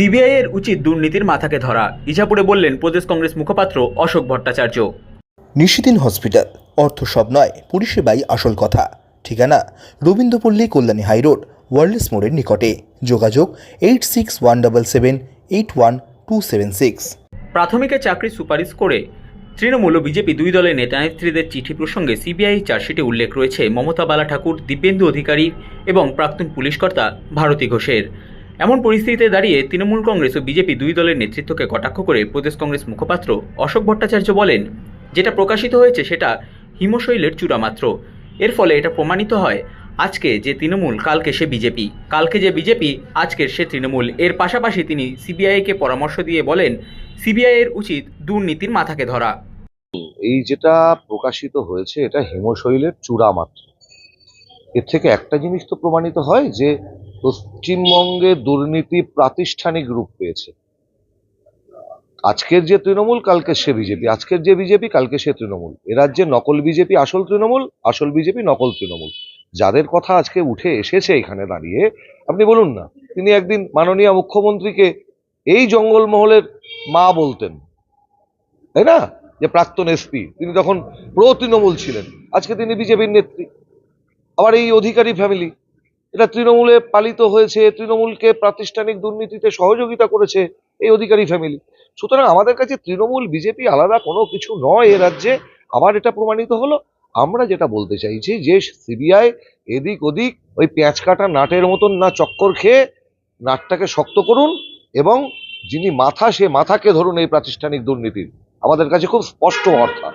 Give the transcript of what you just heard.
CBI এর উচিত দুর্নীতির মাথাকে ধরা। ইছাপুরে বললেন প্রদেশ কংগ্রেস মুখপাত্র অশোক ভট্টাচার্য। নিশিদিন হসপিটাল অর্থ সব নয় পরিষেবাই আসল কথা। ঠিকানা রবীন্দ্রপল্লী কল্যাণী হাইরোড ওয়ার্ল্ডস মোড়ের নিকটে। যোগাযোগ eight six one double seven eight one two seven six. প্রাথমিকে চাকরি সুপারিশ করে তৃণমূল ও বিজেপি দুই দলের নেতা নেত্রীদের চিঠি প্রসঙ্গে সিবিআই চার্জশিটে উল্লেখ রয়েছে মমতা বালা ঠাকুর দিব্যেন্দু অধিকারী এবং প্রাক্তন পুলিশকর্তা ভারতী ঘোষের। এমন পরিস্থিতিতে দাঁড়িয়ে তৃণমূল কংগ্রেস ও বিজেপি দুই দলের নেতৃত্বকে কটাক্ষ করে প্রদেশ কংগ্রেস মুখপাত্র অশোক ভট্টাচার্য বলেন, যেটা প্রকাশিত হয়েছে সেটা হিমশৈলের চূড়া মাত্র। এর ফলে এটা প্রমাণিত হয় আজকে যে তৃণমূল, কালকে সে বিজেপি। কালকে যে বিজেপি, আজকের সে তৃণমূল। এর পাশাপাশি তিনি সিবিআইকে পরামর্শ দিয়ে বলেন, সিবিআই এর উচিত দুর্নীতির মাথাকে ধরা। এই যেটা প্রকাশিত হয়েছে, এটা হিমশৈলের চূড়া মাত্র। এর থেকে একটা জিনিস তো প্রমাণিত হয় যে পশ্চিমবঙ্গে দুর্নীতি প্রাতিষ্ঠানিক রূপ পেয়েছে। আজকের যে তৃণমূল, কালকে সে বিজেপি। আজকের যে বিজেপি, কালকে সে তৃণমূল। এ রাজ্যে নকল বিজেপি, আসল তৃণমূল, আসল বিজেপি, নকল তৃণমূল। যাদের কথা আজকে উঠে এসেছে এখানে দাঁড়িয়ে, আপনি বলুন না, তিনি একদিন মাননীয় মুখ্যমন্ত্রীকে এই জঙ্গলমহলের মা বলতেন। তাই না? যে প্রাক্তন এসপি, তিনি তখন প্রো তৃণমূল ছিলেন। আজকে তিনি বিজেপির নেত্রী। আবার এই অধিকারী ফ্যামিলি। এটা তৃণমূলে পালিত হয়েছে, তৃণমূলকে প্রাতিষ্ঠানিক দুর্নীতিতে সহযোগিতা করেছে এই অধিকারী ফ্যামিলি সুতরাং আমাদের কাছে তৃণমূল বিজেপি আলাদা কোনো কিছু নয় এ রাজ্যে। আবার এটা প্রমাণিত হলো, আমরা যেটা বলতে চাইছি যে সিবিআই এদিক ওদিক ওই পেঁয়াজ কাটা নাটের মতন না চক্কর খেয়ে নাটটাকে শক্ত করুন এবং যিনি মাথা, সে মাথাকে ধরুন এই প্রাতিষ্ঠানিক দুর্নীতির। আমাদের কাছে খুব স্পষ্ট অর্থাৎ